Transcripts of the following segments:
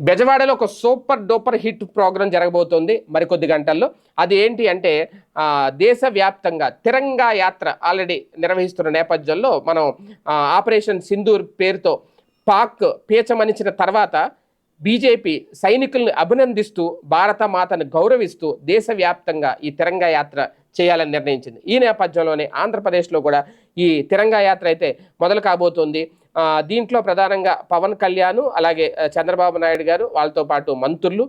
బెజవాడలో ఒక super duper hit programme జరగబోతోంది మరికొద్ది గంటల్లో. అది ఏంటి అంటే దేశవ్యాప్తంగా తిరంగా యాత్ర ఆల్రెడీ నిర్వహిస్తున్న నేపథ్యంలో మనం ఆపరేషన్ సింధూర్ పేరుతో పాక్ పీచమనిచిన తర్వాత బీజేపీ సైనికుల్ని అభినందిస్తూ భారత మాతను గౌరవిస్తూ దేశవ్యాప్తంగా ఈ తిరంగా యాత్ర చేయాలని నిర్ణయించింది. ఈ నేపథ్యంలోనే ఆంధ్రప్రదేశ్లో కూడా ఈ తిరంగా యాత్ర అయితే మొదలు కాబోతోంది. దీంట్లో ప్రధానంగా పవన్ కళ్యాణ్ అలాగే చంద్రబాబు నాయుడు గారు వాళ్ళతో పాటు మంత్రులు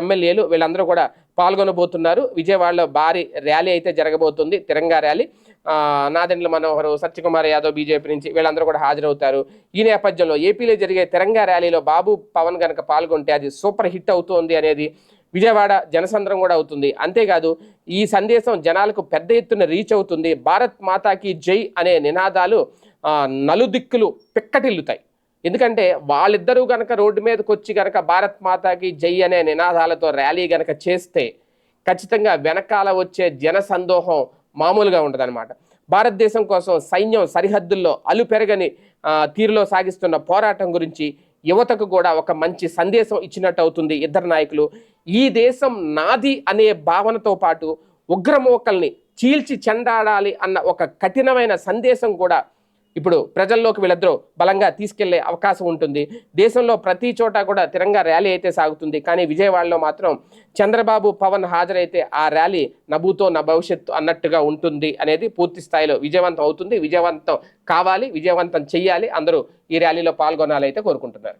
ఎమ్మెల్యేలు వీళ్ళందరూ కూడా పాల్గొనబోతున్నారు. విజయవాడలో భారీ ర్యాలీ అయితే జరగబోతుంది తిరంగా ర్యాలీ. ఆ, నాదెండ్ల మనోహర్ సత్యకుమార్ యాదవ్ బీజేపీ నుంచి వీళ్ళందరూ కూడా హాజరవుతారు. ఈ నేపథ్యంలో ఏపీలో జరిగే తిరంగా ర్యాలీలో బాబు పవన్ కనుక పాల్గొంటే అది సూపర్ హిట్ అవుతోంది అనేది విజయవాడ జనసంద్రం కూడా అవుతుంది. అంతేకాదు ఈ సందేశం జనాలకు పెద్ద ఎత్తున రీచ్ అవుతుంది. భారత్ మాతాకి జై అనే నినాదాలు నలుదిక్కులు పిక్కటిల్లుతాయి. ఎందుకంటే వాళ్ళిద్దరూ కనుక రోడ్డు మీదకి వచ్చి కనుక భారత్ మాతాకి జై అనే నినాదాలతో ర్యాలీ గనక చేస్తే ఖచ్చితంగా వెనకాల వచ్చే జన సందోహం మామూలుగా ఉండదన్నమాట. భారతదేశం కోసం సైన్యం సరిహద్దుల్లో అలుపెరగని పెరగని తీరులో సాగిస్తున్న పోరాటం గురించి యువతకు కూడా ఒక మంచి సందేశం ఇచ్చినట్టు అవుతుంది ఇద్దరు నాయకులు. ఈ దేశం నాది అనే భావనతో పాటు ఉగ్రమోకల్ని చీల్చి చెండాడాలి అన్న ఒక కఠినమైన సందేశం కూడా ఇప్పుడు ప్రజల్లోకి వీళ్ళిద్దరూ బలంగా తీసుకెళ్ళే అవకాశం ఉంటుంది. దేశంలో ప్రతి చోట కూడా తిరంగా ర్యాలీ అయితే సాగుతుంది. కానీ విజయవాడలో మాత్రం చంద్రబాబు పవన్ హాజరైతే ఆ ర్యాలీ నభూతో నా భవిష్యత్తు అన్నట్టుగా ఉంటుంది అనేది పూర్తి స్థాయిలో విజయవంతం అవుతుంది. విజయవంతం కావాలి విజయవంతం చెయ్యాలి. అందరూ ఈ ర్యాలీలో పాల్గొనాలి అయితే కోరుకుంటున్నారు.